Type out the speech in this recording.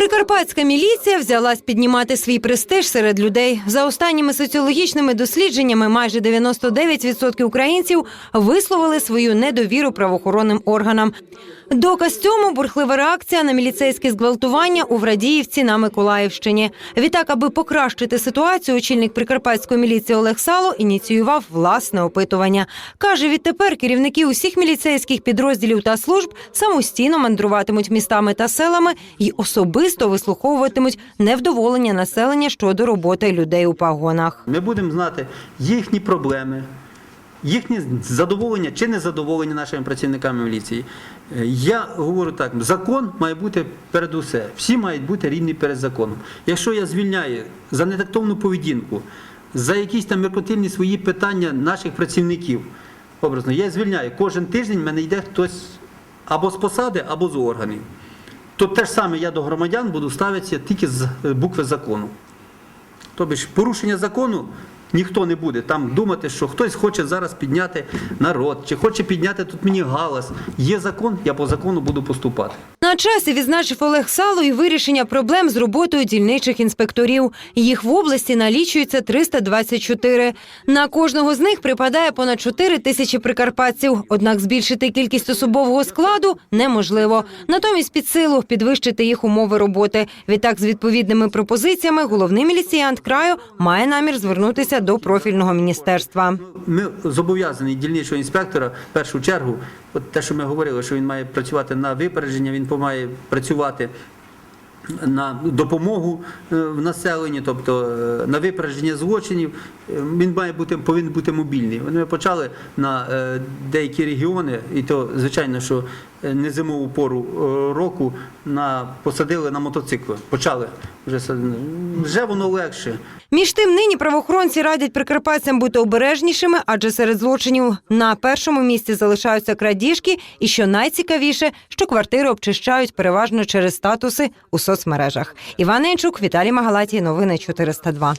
Прикарпатська міліція взялась піднімати свій престиж серед людей. За останніми соціологічними дослідженнями, майже 99% українців висловили свою недовіру правоохоронним органам. Доказ цьому бурхлива реакція на міліцейське зґвалтування у Врадіївці на Миколаївщині. Відтак, аби покращити ситуацію, очільник прикарпатської міліції Олег Сало ініціював власне опитування. Каже, відтепер керівники усіх міліцейських підрозділів та служб самостійно мандруватимуть містами та селами і особисто вислуховуватимуть невдоволення населення щодо роботи людей у пагонах. Ми будемо знати їхні проблеми, їхні задоволення чи незадоволення нашими працівниками міліції. Я говорю так: закон має бути перед усе. Всі мають бути рівні перед законом. Якщо я звільняю за нетактовну поведінку, за якісь там меркантильні свої питання наших працівників, образно, я звільняю. Кожен тиждень в мене йде хтось або з посади, або з органів. То те ж саме я до громадян буду ставитися тільки з е, букви закону. Тобто порушення закону ніхто не буде там думати, що хтось хоче зараз підняти народ, чи хоче підняти тут мені галас. Є закон, я по закону буду поступати. На часі відзначив Олег Сало і вирішення проблем з роботою дільничих інспекторів. Їх в області налічується 324. На кожного з них припадає понад 4 тисячі прикарпатців. Однак збільшити кількість особового складу неможливо. Натомість під силу підвищити їх умови роботи. Відтак, з відповідними пропозиціями, головний міліціянт краю має намір звернутися до профільного міністерства. Ми зобов'язані дільничого інспектора в першу чергу, от те, що ми говорили, що він має працювати на випередження, він має працювати. На допомогу е, в населенні, тобто е, на випередження злочинів, Е, він має бути повинен бути мобільний. Вони почали на деякі регіони, і то звичайно, що не зимову пору е, року на посадили на мотоцикли. Почали вже сад- вже воно легше. Між тим, нині правоохоронці радять прикарпатцям бути обережнішими, адже серед злочинів на першому місці залишаються крадіжки, і що найцікавіше, що квартири обчищають переважно через статуси у соцмережах. Іван Енчук, Віталій Магалатій, новини 402.